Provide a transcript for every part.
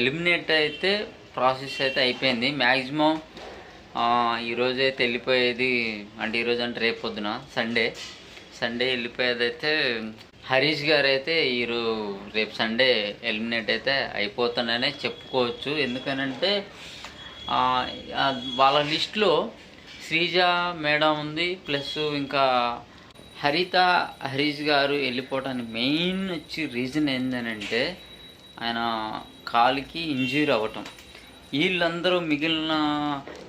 Eliminate అయితే process అయితే అయిపోయింది. మ్యాక్సిమం ఈరోజు అయితే వెళ్ళిపోయేది అంటే ఈరోజు అంటే రేపు పొద్దున సండే. సండే వెళ్ళిపోయేది అయితే హరీష్ గారు అయితే ఈరో రేపు సండే ఎలిమినేట్ అయితే అయిపోతాననే చెప్పుకోవచ్చు. ఎందుకనంటే వాళ్ళ లిస్ట్లో శ్రీజ మేడం ఉంది ప్లస్ ఇంకా హరిత హరీష్ గారు వెళ్ళిపోవడానికి మెయిన్ వచ్చి రీజన్ ఏంటనంటే ఆయన కాలికి ఇంజూరీ అవ్వటం. వీళ్ళందరూ మిగిలిన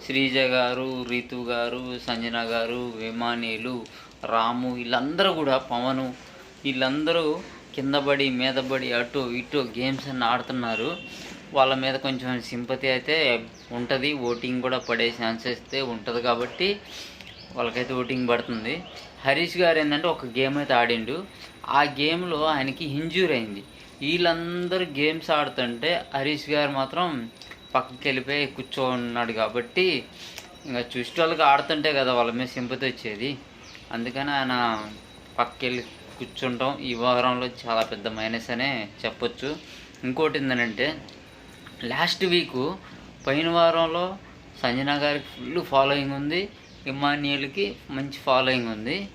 శ్రీజ గారు రీతు గారు సంజన గారు విమానీలు రాము వీళ్ళందరూ కూడా పవను వీళ్ళందరూ కింద పడి మీద పడి అటు ఇటు గేమ్స్ అన్ని ఆడుతున్నారు. వాళ్ళ మీద కొంచెం సింపతి అయితే ఉంటుంది. ఓటింగ్ కూడా పడే ఛాన్సెస్ అయితే ఉంటుంది కాబట్టి వాళ్ళకైతే ఓటింగ్ పడుతుంది. హరీష్ గారు ఏంటంటే ఒక గేమ్ అయితే ఆడిండు. ఆ గేమ్లో ఆయనకి ఇంజ్యూర్ అయింది. వీళ్ళందరూ గేమ్స్ ఆడుతుంటే హరీష్ గారు మాత్రం పక్కకి వెళ్ళిపోయి కూర్చోన్నాడు కాబట్టి ఇంకా చూసే వాళ్ళకి ఆడుతుంటే కదా వాళ్ళ మీద సింపతి వచ్చేది. అందుకని ఆయన పక్కకి వెళ్ళి కూర్చుంటాం. ఈ వారంలో చాలా పెద్ద మైనస్ అనే చెప్పొచ్చు. ఇంకోటి ఏంటంటే లాస్ట్ వీక్ పైన వారంలో సంజన గారికి ఫుల్ ఫాలోయింగ్ ఉంది. ఇమాన్యుల్కి మంచి ఫాలోయింగ్ ఉంది.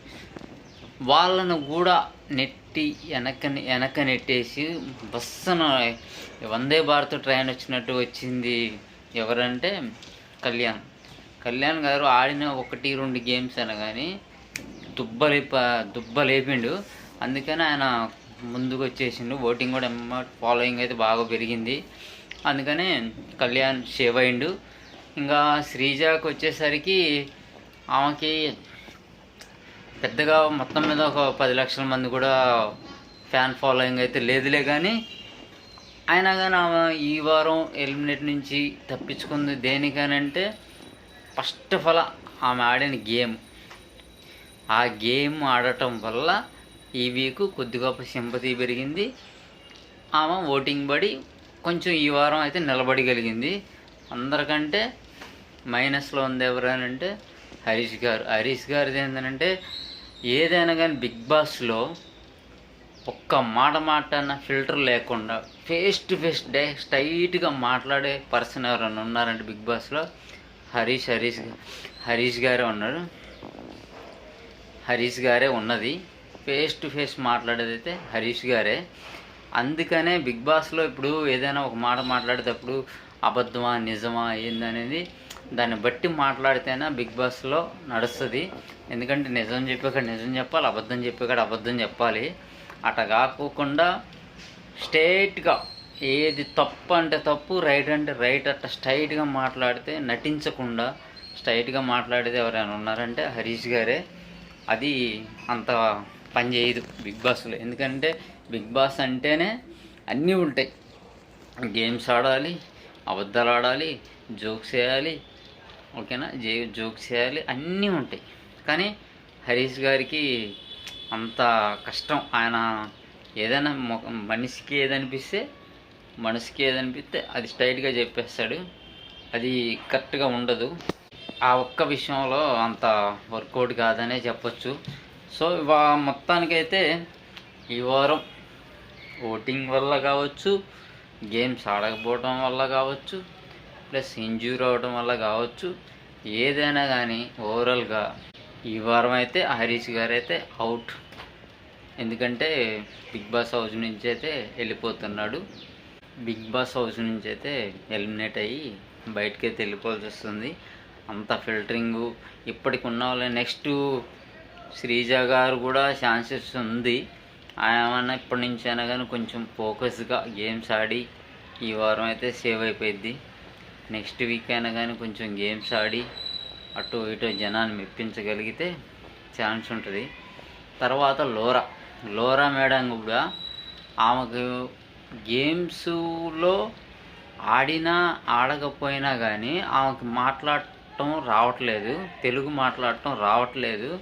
వాళ్ళను కూడా నెట్టి వెనక వెనక నెట్టేసి బస్సున వందే భారత్ ట్రైన్ వచ్చినట్టు వచ్చింది ఎవరంటే కళ్యాణ్. కళ్యాణ్ గారు ఆడిన ఒకటి రెండు గేమ్స్ అనగాని దుబ్బలేప దుబ్బలేపిండు. అందుకని ఆయన ముందుకు వచ్చేసిండు ఓటింగ్ కూడా ఫాలోయింగ్ అయితే బాగా పెరిగింది. అందుకనే కళ్యాణ్ సేవ్ అయిండు. ఇంకా శ్రీజాకి వచ్చేసరికి ఆమెకి పెద్దగా మొత్తం మీద ఒక పది లక్షల మంది కూడా ఫ్యాన్ ఫాలోయింగ్ అయితే లేదులే కానీ అయినా కానీ ఆమె ఈ వారం ఎలిమినేట్ నుంచి తప్పించుకుంది దేనికనంటే ఫస్ట్ ఆఫ్ ఆల్ ఆమె ఆడిన గేమ్. ఆ గేమ్ ఆడటం వల్ల ఈ వీక్ కొద్ది గొప్ప సింపతి పెరిగింది. ఆమె ఓటింగ్ పడి కొంచెం ఈ వారం అయితే నిలబడగలిగింది. అందరికంటే మైనస్లో ఉంది ఎవరనంటే హరీష్ గారు. హరీష్ గారిది ఏంటంటే ఏదైనా కానీ బిగ్ బాస్లో ఒక్క మాట మాట్లాడిన ఫిల్టర్ లేకుండా ఫేస్ టు ఫేస్ డే స్ట్రైట్గా మాట్లాడే పర్సన్ ఎవరైనా ఉన్నారంటే బిగ్ బాస్లో? హరీష్ హరీష్ హరీష్ గారే ఉన్నారు. హరీష్ గారే ఉన్నది. ఫేస్ టు ఫేస్ మాట్లాడేది అయితే హరీష్ గారే. అందుకనే బిగ్ బాస్లో ఇప్పుడు ఏదైనా ఒక మాట మాట్లాడేటప్పుడు అబద్ధమా నిజమా ఏందనేది దాన్ని బట్టి మాట్లాడితేనే బిగ్ బాస్లో నడుస్తుంది. ఎందుకంటే నిజం చెప్పేకాడ నిజం చెప్పాలి అబద్ధం చెప్పేకాడ అబద్ధం చెప్పాలి. అట కాకోకుండా స్ట్రైట్గా ఏది తప్పు అంటే తప్పు రైట్ అంటే రైట్ అట్లా స్ట్రైట్గా మాట్లాడితే నటించకుండా స్ట్రైట్గా మాట్లాడేది ఎవరైనా ఉన్నారంటే హరీష్ గారే. అది అంత పని చేయదు బిగ్ బాస్లో. ఎందుకంటే బిగ్ బాస్ అంటేనే అన్నీ ఉంటాయి. గేమ్స్ ఆడాలి అబద్ధాలు ఆడాలి జోక్స్ వేయాలి ఓకేనా? జే జోక్స్ చేయాలి. అన్నీ ఉంటాయి. కానీ హరీష్ గారికి అంత కష్టం. ఆయన ఏదైనా మనిషికి ఏదనిపిస్తే మనసుకి ఏదనిపిస్తే అది స్ట్రైట్గా చెప్పేస్తాడు. అది కరెక్ట్గా ఉండదు. ఆ ఒక్క విషయంలో అంత వర్కౌట్ కాదనే చెప్పచ్చు. సో వా మొత్తానికైతే ఈ వారం ఓటింగ్ వల్ల కావచ్చు గేమ్స్ ఆడకపోవడం వల్ల కావచ్చు ప్లస్ ఇంజ్యూరీ అవడం వల్ల కావచ్చు. ఏదైనా కానీ ఓవరాల్గా ఈ వారం అయితే హరీష్ గారు అయితే అవుట్. ఎందుకంటే బిగ్ బాస్ హౌస్ నుంచి అయితే వెళ్ళిపోతున్నాడు. బిగ్ బాస్ హౌస్ నుంచి అయితే ఎలిమినేట్ అయ్యి బయటకైతే వెళ్ళిపోవాల్సి వస్తుంది. అంత ఫిల్టరింగు ఇప్పటికి ఉన్న వాళ్ళ. నెక్స్ట్ శ్రీజ గారు కూడా ఛాన్సెస్ ఉంది. ఆయన ఇప్పటి నుంచి అయినా కానీ కొంచెం ఫోకస్గా గేమ్స్ ఆడి ఈ వారం అయితే సేవ్ అయిపోయింది నెక్స్ట్ వీక్ అయినా కానీ కొంచెం గేమ్స్ ఆడి అటు ఇటు జనాన్ని మెప్పించగలిగితే ఛాన్స్ ఉంటుంది. తర్వాత లోరా. లోరా మేడం కూడా ఆమెకు గేమ్స్లో ఆడినా ఆడకపోయినా కానీ ఆమెకు మాట్లాడటం రావట్లేదు. తెలుగు మాట్లాడటం రావట్లేదు.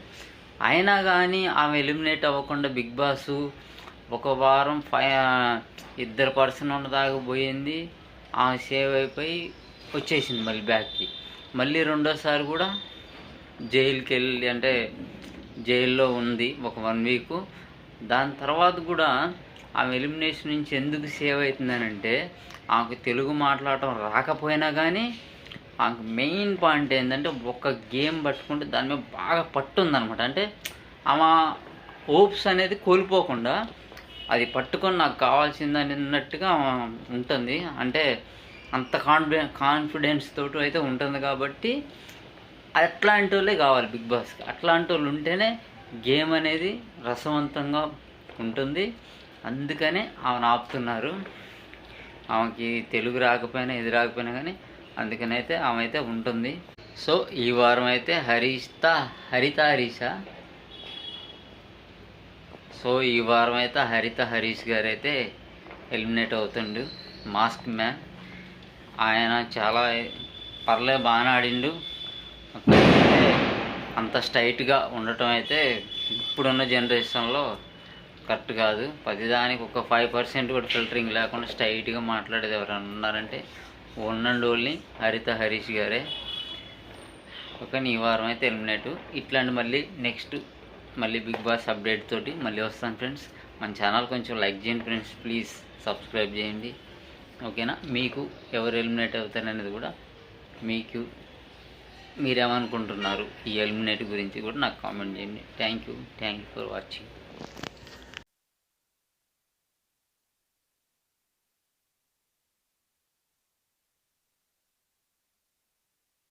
అయినా కానీ ఆమె ఎలిమినేట్ అవ్వకుండా బిగ్ బాస్ ఒక వారం ఫై ఇద్దరు పర్సన్ ఉన్నదాకా పోయింది. ఆమె సేవ్ అయిపోయి వచ్చేసింది మళ్ళీ బ్యాక్కి. మళ్ళీ రెండోసారి కూడా జైలుకి వెళ్ళి అంటే జైల్లో ఉంది ఒక వన్ వీక్. దాని తర్వాత కూడా ఆమె ఎలిమినేషన్ నుంచి ఎందుకు సేవ్ అవుతుందనంటే ఆమెకు తెలుగు మాట్లాడటం రాకపోయినా కానీ ఆమెకు మెయిన్ పాయింట్ ఏంటంటే ఒక గేమ్ పట్టుకుంటే దాని మీద బాగా పట్టుందనమాట అంటే ఆమె హోప్స్ అనేది కోల్పోకుండా అది పట్టుకొని నాకు కావాల్సిందని అన్నట్టుగా ఉంటుంది. అంటే అంత కాన్ఫిడెన్ కాన్ఫిడెన్స్ తోటి అయితే ఉంటుంది కాబట్టి అట్లాంటి వాళ్ళే కావాలి బిగ్ బాస్కి అట్లాంటి వాళ్ళు ఉంటేనే గేమ్ అనేది రసవంతంగా ఉంటుంది. అందుకనే ఆమెను ఆపుతున్నారు. ఆమెకి తెలుగు రాకపోయినా ఇది రాకపోయినా కానీ అందుకని అయితే ఆమె అయితే ఉంటుంది. సో ఈ వారం అయితే హరిత హరిత హరీష. సో ఈ వారం అయితే హరిత హరీష్ గారు అయితే ఎలిమినేట్ అవుతుండు. Mask man. ఆయన చాలా పర్లే బాగానే ఆడిండు. అంత స్ట్రైట్గా ఉండటం అయితే ఇప్పుడున్న జనరేషన్లో కరెక్ట్ కాదు. ప్రతిదానికి ఒక ఫైవ్ పర్సెంట్ కూడా ఫిల్టరింగ్ లేకుండా స్ట్రైట్గా మాట్లాడేది ఎవరైనా ఉన్నారంటే ఉన్నండి వాళ్ళని హరిత హరీష్ గారే. ఒక ఈ వారం అయితే ఎలిమినేట్. ఇట్లాంటి మళ్ళీ నెక్స్ట్ మళ్ళీ బిగ్ బాస్ అప్డేట్ తోటి మళ్ళీ వస్తాను ఫ్రెండ్స్. మన ఛానల్ కొంచెం లైక్ చేయండి ఫ్రెండ్స్. ప్లీజ్ సబ్స్క్రైబ్ చేయండి. ఓకేనా? మీకు ఎవరు ఎలిమినేట్ అవుతారనేది కూడా మీకు మీరేమనుకుంటున్నారు? ఈ ఎలిమినేట్ గురించి కూడా నాకు కామెంట్ చేయండి. Thank you thank you for watching